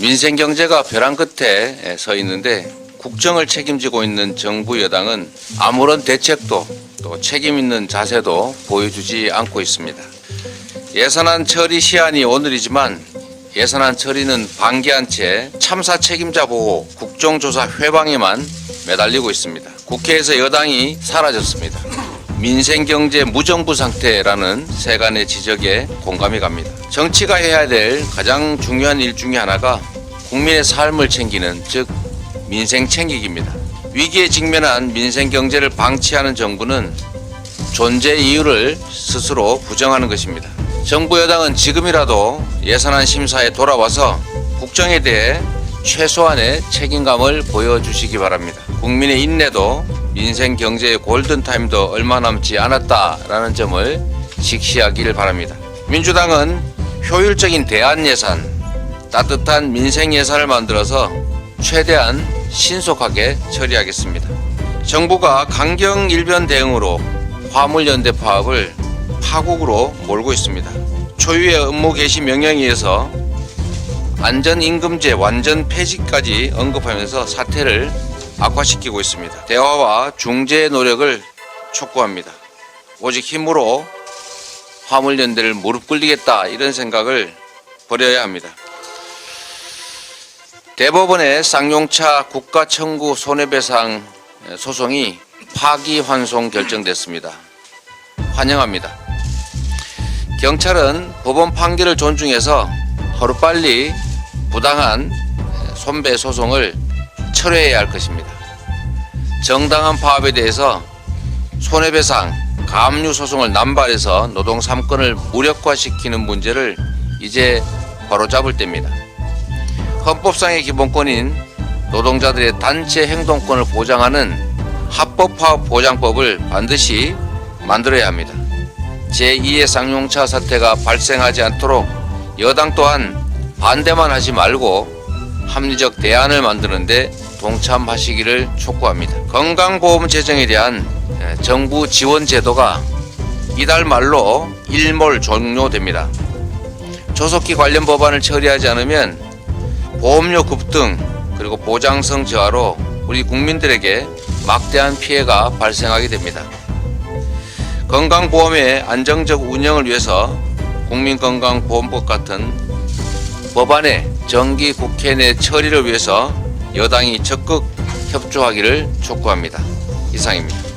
민생 경제가 벼랑 끝에 서 있는데 국정을 책임지고 있는 정부 여당은 아무런 대책도 또 책임 있는 자세도 보여주지 않고 있습니다. 예산안 처리 시한이 오늘이지만 예산안 처리는 방기한 채 참사 책임자 보호, 국정조사 회방에만 매달리고 있습니다. 국회에서 여당이 사라졌습니다. 민생 경제 무정부 상태라는 세간의 지적에 공감이 갑니다. 정치가 해야 될 가장 중요한 일 중에 하나가 국민의 삶을 챙기는 즉 민생 챙기기입니다. 위기에 직면한 민생 경제를 방치하는 정부는 존재 이유를 스스로 부정하는 것입니다. 정부 여당은 지금이라도 예산안 심사에 돌아와서 국정에 대해 최소한의 책임감을 보여주시기 바랍니다. 국민의 인내도 민생 경제의 골든타임도 얼마 남지 않았다라는 점을 직시하기를 바랍니다. 민주당은 효율적인 대안 예산, 따뜻한 민생 예산을 만들어서 최대한 신속하게 처리하겠습니다. 정부가 강경 일변 대응으로 화물연대 파업을 파국으로 몰고 있습니다. 초유의 업무 개시 명령에 의해서 안전임금제 완전 폐지까지 언급하면서 사태를 악화시키고 있습니다. 대화와 중재의 노력을 촉구합니다. 오직 힘으로 화물연대를 무릎 꿇리겠다 이런 생각을 버려야 합니다. 대법원의 쌍용차 국가 청구 손해배상 소송이 파기환송 결정됐습니다. 환영합니다. 경찰은 법원 판결을 존중해서 하루빨리 부당한 손배 소송을 철회해야 할 것입니다. 정당한 파업에 대해서 손해배상, 가압류 소송을 남발해서 노동 3권을 무력화시키는 문제를 이제 바로잡을 때입니다. 헌법상의 기본권인 노동자들의 단체 행동권을 보장하는 합법화업 보장법을 반드시 만들어야 합니다. 제2의 쌍용차 사태가 발생하지 않도록 여당 또한 반대만 하지 말고 합리적 대안을 만드는데 동참하시기를 촉구합니다. 건강보험 재정에 대한 정부 지원 제도가 이달 말로 일몰 종료됩니다. 조속히 관련 법안을 처리하지 않으면 보험료 급등 그리고 보장성 저하로 우리 국민들에게 막대한 피해가 발생하게 됩니다. 건강보험의 안정적 운영을 위해서 국민건강보험법 같은 법안의 정기 국회 내 처리를 위해서 여당이 적극 협조하기를 촉구합니다. 이상입니다.